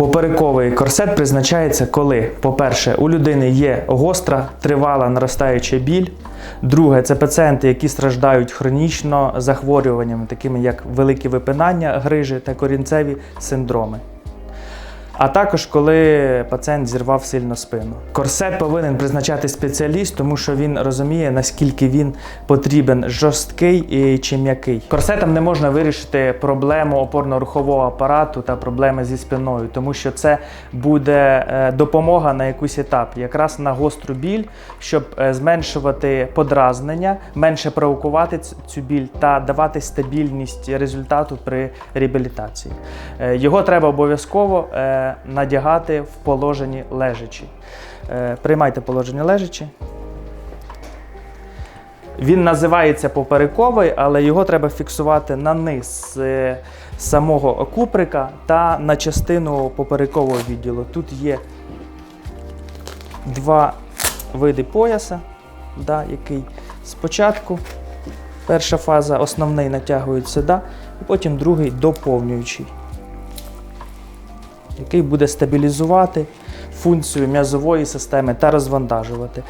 Поперековий корсет призначається, коли, по-перше, у людини є гостра, тривала наростаюча біль. Друге, це пацієнти, які страждають хронічно захворюваннями, такими як великі випинання, грижі та корінцеві синдроми. А також коли пацієнт зірвав сильно спину. Корсет повинен призначати спеціаліст, тому що він розуміє, наскільки він потрібен жорсткий і чи м'який. Корсетом не можна вирішити проблему опорно-рухового апарату та проблеми зі спиною, тому що це буде е, допомога на якийсь етап, якраз на гостру біль, щоб е, зменшувати подразнення, менше провокувати цю біль та давати стабільність результату при реабілітації. Е, Його треба обов'язково надягати в положенні лежачі. Е, Приймайте положення лежачі. Він називається поперековий, але його треба фіксувати на низ е, самого куприка та на частину поперекового відділу. Тут є два види пояса, да, який спочатку перша фаза основний натягують сюди, і потім другий доповнюючий, який буде стабілізувати функцію м'язової системи та розвантажувати.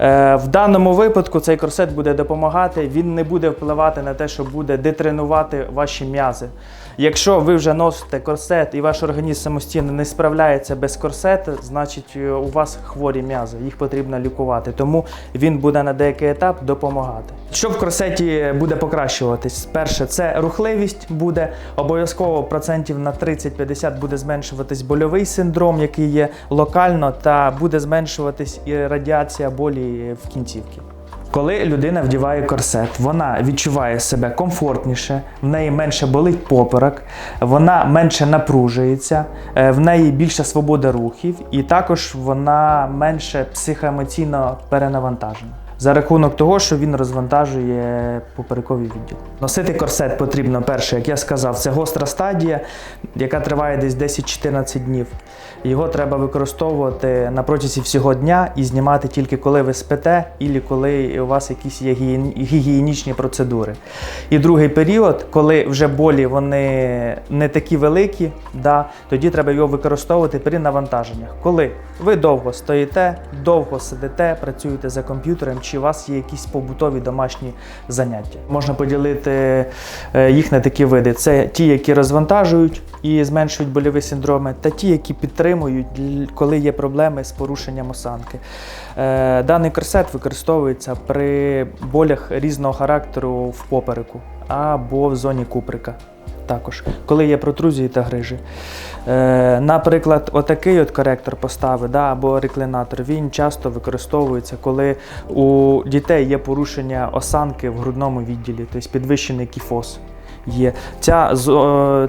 Е, в даному випадку цей корсет буде допомагати, він не буде впливати на те, що буде детренувати ваші м'язи. Якщо ви вже носите корсет і ваш організм самостійно не справляється без корсету, значить е, у вас хворі м'язи, їх потрібно лікувати. Тому він буде на деякий етап допомагати. Що в корсеті буде покращуватись? Перше, це рухливість буде обов'язково процентів на 30-50 буде зменшуватись больовий синдром, який є локально, та буде зменшуватись і радіація болі в кінцівці. Коли людина вдіває корсет, вона відчуває себе комфортніше, в неї менше болить поперек, вона менше напружується, е, в неї більша свобода рухів, і також вона менше психоемоційно перенавантажена. За рахунок того, що він розвантажує поперековий відділ. Носити корсет потрібно перше, як я сказав, це гостра стадія, яка триває десь 10-14 днів. Його треба використовувати на протязі всього дня і знімати тільки коли ви спите, і коли у вас якісь є гігієнічні процедури. І другий період, коли вже болі вони не такі великі, да, тоді треба його використовувати при навантаженнях. Коли ви довго стоїте, довго сидите, працюєте за комп'ютером, чи у вас є якісь побутові домашні заняття. Можна поділити е, їх на такі види: це ті, які розвантажують і зменшують больові синдроми, та ті, які підтримують, коли є проблеми з порушенням осанки. Е, Даний корсет використовується при болях різного характеру в попереку або в зоні куприка. Також, коли є протрузії та грижі. Е, наприклад, отакий от коректор постави да, або реклінатор, він часто використовується, коли у дітей є порушення осанки в грудному відділі, тобто підвищений кіфоз. Є. Ця,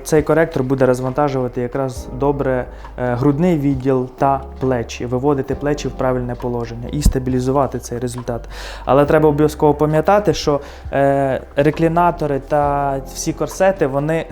цей коректор буде розвантажувати якраз добре е, грудний відділ та плечі, виводити плечі в правильне положення і стабілізувати цей результат. Але треба обов'язково пам'ятати, що е, реклінатори та всі корсети вони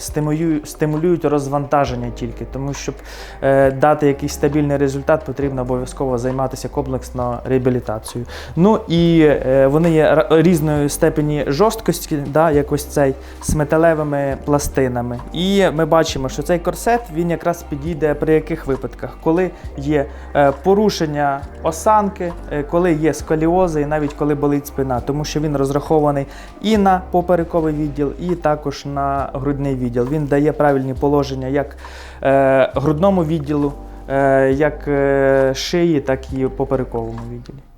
стимулюють, розвантаження тільки, тому щоб е, дати якийсь стабільний результат, потрібно обов'язково займатися комплексно реабілітацією. Ну і е, вони є різної степені жорсткості, да, як ось цей з металевими пластинами. І ми бачимо, що цей корсет він якраз підійде при яких випадках, коли є е, порушення осанки, е, коли є сколіози, і навіть коли болить спина, тому що він розрахований і на поперековий відділ, і також на грудний відділ. Він дає правильні положення як е, грудному відділу, як шиї, так і поперековому відділі.